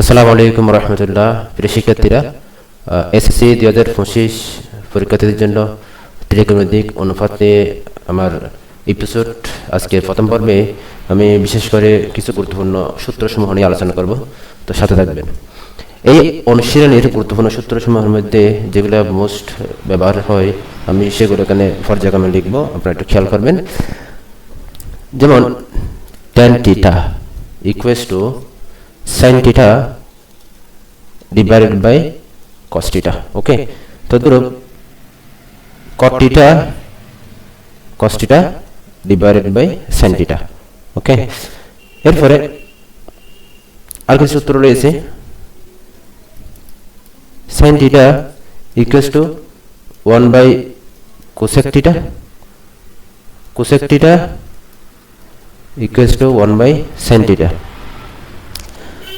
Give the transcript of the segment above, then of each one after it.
আসসালামু আলাইকুম রহমতুল্লাহ। প্রিয় শিক্ষার্থীরা এসএসসি দুই হাজার পঁচিশ পরীক্ষার্থীদের জন্য ত্রিকোণমিতিক অনুপাত নিয়ে আমার এপিসোড আজকের প্রথম পর্বে আমি বিশেষ করে কিছু গুরুত্বপূর্ণ সূত্রসমূহ নিয়ে আলোচনা করব। তো সাথে থাকবেন। এই অনুশীলনের গুরুত্বপূর্ণ সূত্রসমূহের মধ্যে যেগুলো মোস্ট ব্যবহার হয়, আমি সেগুলো এখানে পর্যায়ক্রমে লিখব। আপনারা একটু খেয়াল করবেন। যেমন tan theta equals to sin theta divided by cos theta okay তো ধরো cot theta cos theta divided by sin theta ওকে এরপরে আর কিছু সূত্র রয়েছে sin theta equals to 1 by cosec theta cosec theta equals to 1 by sin theta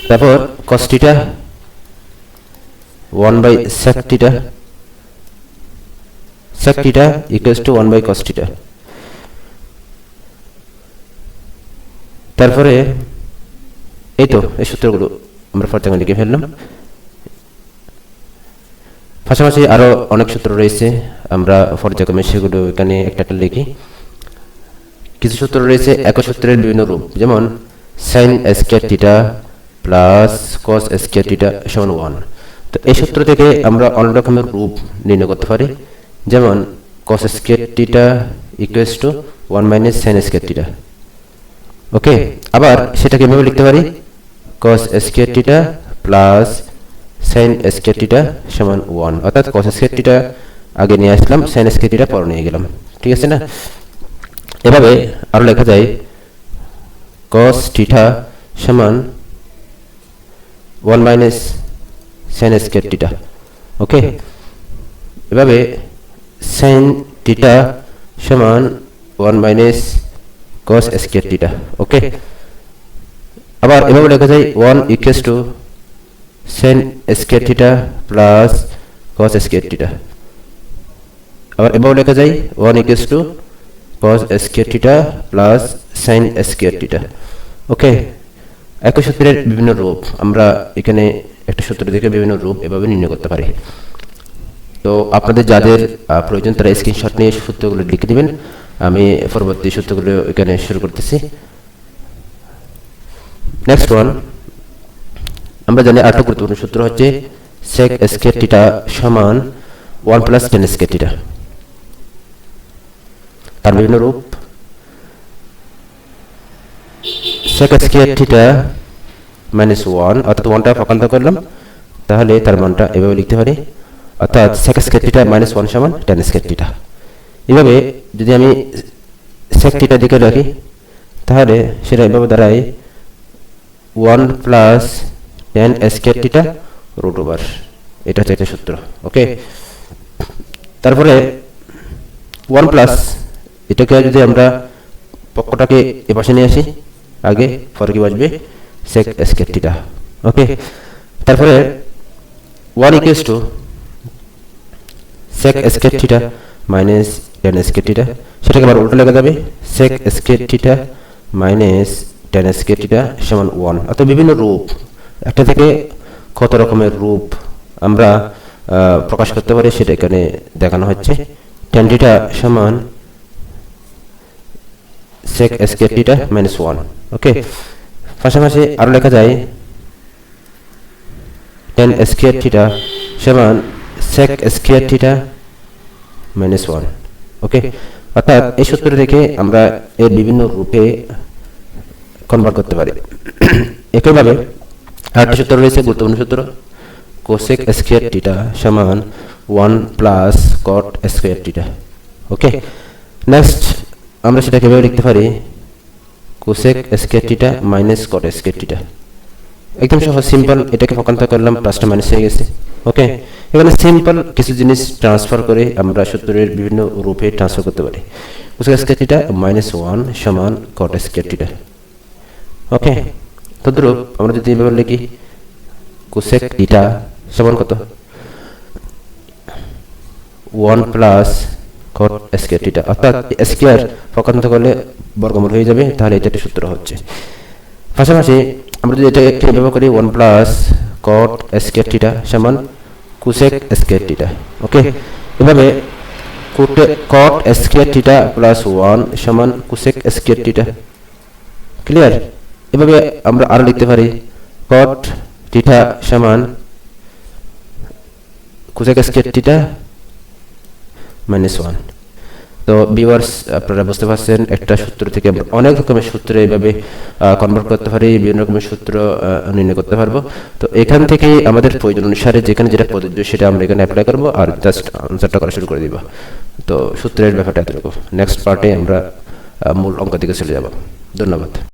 তারপর cos theta 1 by sec theta to one by to 1 by cos theta. তারপরে এই তো এই সূত্রগুলো আমরা পর্যায়ে লিখে ফেললাম। পাশাপাশি আরও অনেক সূত্র রয়েছে, আমরা পর্যায়ক্রমে সেগুলো এখানে একটা একটা লিখি। কিছু সূত্র রয়েছে, একই সূত্রের বিভিন্ন রূপ, যেমন sine square theta plus cos square theta সমান ওয়ান তো এই সূত্র থেকে আমরা অনেক রকমের রূপ নির্ণয় করতে পারি। যেমন cos square theta equals to one minus sine square theta okay আবার সেটাকে এভাবে লিখতে পারি? Cos square theta plus sine square theta সমান ওয়ান অর্থাৎ কস স্কয়ার থিটা আগে নিয়ে আসলাম সাইন স্কয়ার থিটা পরে নিয়ে গেলাম। ঠিক আছে না? এভাবে আরও লেখা যায়। কস থিটা সমান one minus sine square theta okay এভাবে সাইন থিটা সমান one minus cos square theta okay আবার এভাবে লেখা যায় one equals to sine square theta plus cos square theta আবার এভাবে লেখা যায় one equals to cos square theta plus sine square theta okay একই সূত্রের বিভিন্ন রূপ। আমরা এখানে একটা সূত্র থেকে বিভিন্ন রূপ এভাবে নির্ণয় করতে পারি। তো আপনাদের যাদের প্রয়োজন তারা স্ক্রিনশট নিয়ে সূত্রগুলো লিখে দিবেন। আমি পরবর্তী সূত্রগুলো এখানে শুরু করতেছি। নেক্সট ওয়ান আমরা জানি আরেকটা গুরুত্বপূর্ণ সূত্র হচ্ছে সেক স্কের টিটা সমান one plus tan square theta তার বিভিন্ন রূপ। সেক স্কেয়ার মাইনাস ওয়ান অর্থাৎ ওয়ানটা পকান্ত করলাম, তাহলে তার মানটা এভাবে লিখতে পারি অর্থাৎ sec square theta minus one সমান টেন স্কেয়ার থিটা এভাবে যদি আমি সেক থিটা দিকে রাখি, তাহলে সেটা এভাবে দাঁড়ায় one plus tan square theta root over এটা হচ্ছে একটা সূত্র ওকে তারপরে ওয়ান প্লাস এটাকে যদি আমরা পক্ষটাকে এপাশে নিয়ে আসি আগে পরে কি বাজবে? সেক স্কেয়ার থিটা ওকে তারপরে one equals to sec square theta minus tan square theta সেটাকে আবার উল্টো লেখা যাবে। Sec square theta minus tan square theta সমান ওয়ান অর্থাৎ বিভিন্ন রূপ। একটা থেকে কত রকমের রূপ আমরা প্রকাশ করতে পারি সেটা এখানে দেখানো হচ্ছে। টেন থিটা সমান sec square theta minus one okay পাশাপাশি আরও লেখা যায় টেন স্কয়ার থিটা সমান sec square theta minus one okay অর্থাৎ এই সূত্র থেকে আমরা এর বিভিন্ন রূপে কনভার্ট করতে পারি। একইভাবে আরেকটা সূত্র রয়েছে গুরুত্বপূর্ণ সূত্র কোসেক স্কয়ার থিটা সমান one plus cot square theta okay next আমরা সেটা কীভাবে লিখতে পারি cosec square theta minus cot square theta একদম সহজ সিম্পল এটাকে পকান্ত করলাম প্লাসটা মাইনাস হয়ে গেছে। ওকে এখানে সিম্পল কিছু জিনিস ট্রান্সফার করে আমরা সূত্রের বিভিন্ন রূপে ট্রান্সফার করতে পারি। Cosec square theta minus one সমান কট স্কয়ার থিটা ওকে তদ্রূপ আমরা যদি এভাবে লিখি কোসেক থিটা সমান কত? One plus cot square theta অর্থাৎ স্কয়ার বর্গমূল হয়ে যাবে, তাহলে এটা একটা সূত্র হচ্ছে। পাশাপাশি আমরা যদি এটাকে ব্যবহার করি one plus cot square theta সমান কুসেক স্কেট থিটা ওকে এভাবে cot square theta plus one সমান কুসেক স্কেট থিটা ক্লিয়ার এভাবে আমরা আরও লিখতে পারি কট থিটা সমান cosec square theta minus one তো ভিউয়ার্স আপনারা বুঝতে পারছেন, একটা সূত্র থেকে অনেক রকমের সূত্র এইভাবে কনভার্ট করতে পারি, বিভিন্ন রকমের সূত্র নির্ণয় করতে পারব। তো এখান থেকে আমাদের প্রয়োজন অনুসারে যেখানে যেটা প্রযোজ্য সেটা আমরা এখানে অ্যাপ্লাই করব আর জাস্ট আনসারটা করা শুরু করে দিব। তো সূত্রের ব্যাপারটা এতটুকু। নেক্সট পার্টে আমরা মূল অঙ্ক দিকে চলে যাব। ধন্যবাদ।